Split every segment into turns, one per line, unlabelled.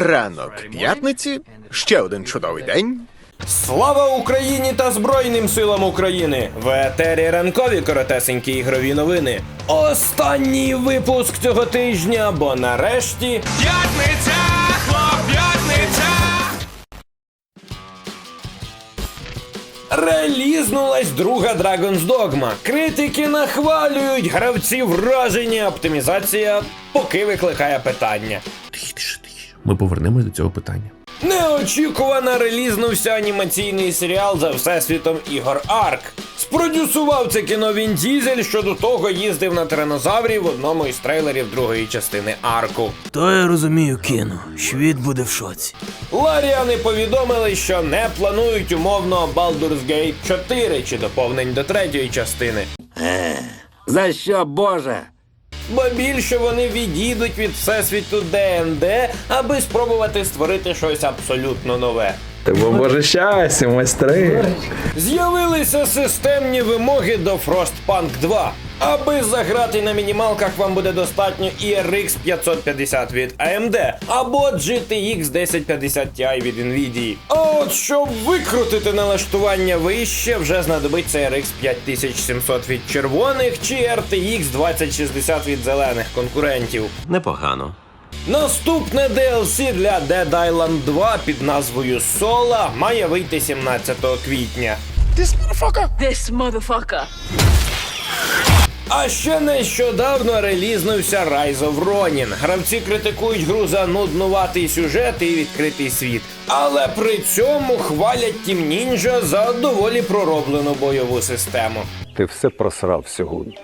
Ранок п'ятниці, ще один чудовий день.
Слава Україні та Збройним силам України! В етері ранкові коротесенькі ігрові новини. Останній випуск цього тижня, бо нарешті
П'ятниця, хлоп, п'ятниця!
релізнулась друга Dragon's Dogma. Критики нахвалюють, гравці вражені, оптимізація поки викликає питання.
Ми повернемось до цього питання.
Неочікувано релізнувся анімаційний серіал за всесвітом ігор Арк. Спродюсував це кіно Він Дізель, що до того їздив на тиранозаврів в одному із трейлерів другої частини Арку.
То я розумію кіно. Світ буде в шоці.
Ларіани повідомили, що не планують умовно Baldur's Gate 4 чи доповнень до третьої частини.
За що, Боже?
Бо більше вони відійдуть від всесвіту ДНД, аби спробувати створити щось абсолютно нове.
Ти бо боже щастя, майстри.
З'явилися системні вимоги до Frostpunk 2. Аби заграти на мінімалках, вам буде достатньо і RX 550 від AMD або GTX 1050 Ti від Nvidia. А от щоб викрутити налаштування вище, вже знадобиться RX 5700 від червоних чи RTX 2060 від зелених конкурентів.
Непогано.
Наступне DLC для Dead Island 2 під назвою Sola має вийти 17 квітня.
This motherfucker.
А ще нещодавно релізнувся Rise of Ronin. Гравці критикують гру за нуднуватий сюжет і відкритий світ. Але при цьому хвалять Team Ninja за доволі пророблену бойову систему.
Ти все просрав сьогодні.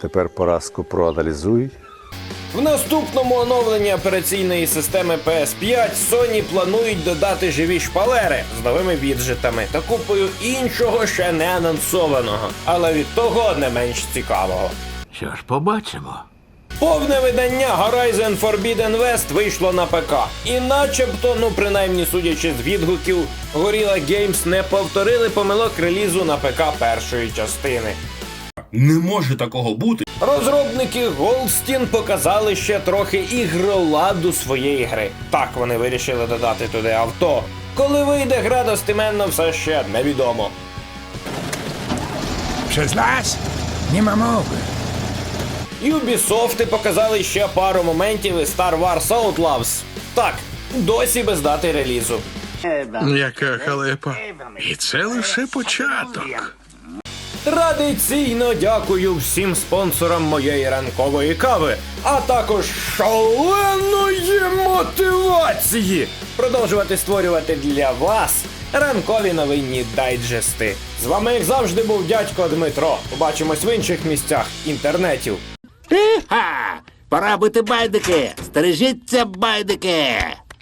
Тепер поразку проаналізуй.
В наступному оновленні операційної системи PS5 Sony планують додати живі шпалери з новими віджитами та купою іншого ще не анонсованого, але від того не менш цікавого.
Що ж, побачимо.
Повне видання Horizon Forbidden West вийшло на ПК. І начебто, ну принаймні судячи з відгуків, Gorilla Games не повторили помилок релізу на ПК першої частини.
Не може такого бути.
Розробники Goldstein показали ще трохи ігроладу своєї гри. Так вони вирішили додати туди авто. Коли вийде гра достеменно, все ще невідомо.
Przez las? Nie ma mowy.
Ubisoft показали ще пару моментів із Star Wars Outlaws. Так, досі без дати релізу.
Яка халепа. І це лише початок.
Традиційно дякую всім спонсорам моєї ранкової кави, а також шаленої мотивації продовжувати створювати для вас ранкові новинні дайджести. З вами, як завжди, був дядько Дмитро. Побачимось в інших місцях інтернетів.
Пора бити байдики! Стережіться, байдики!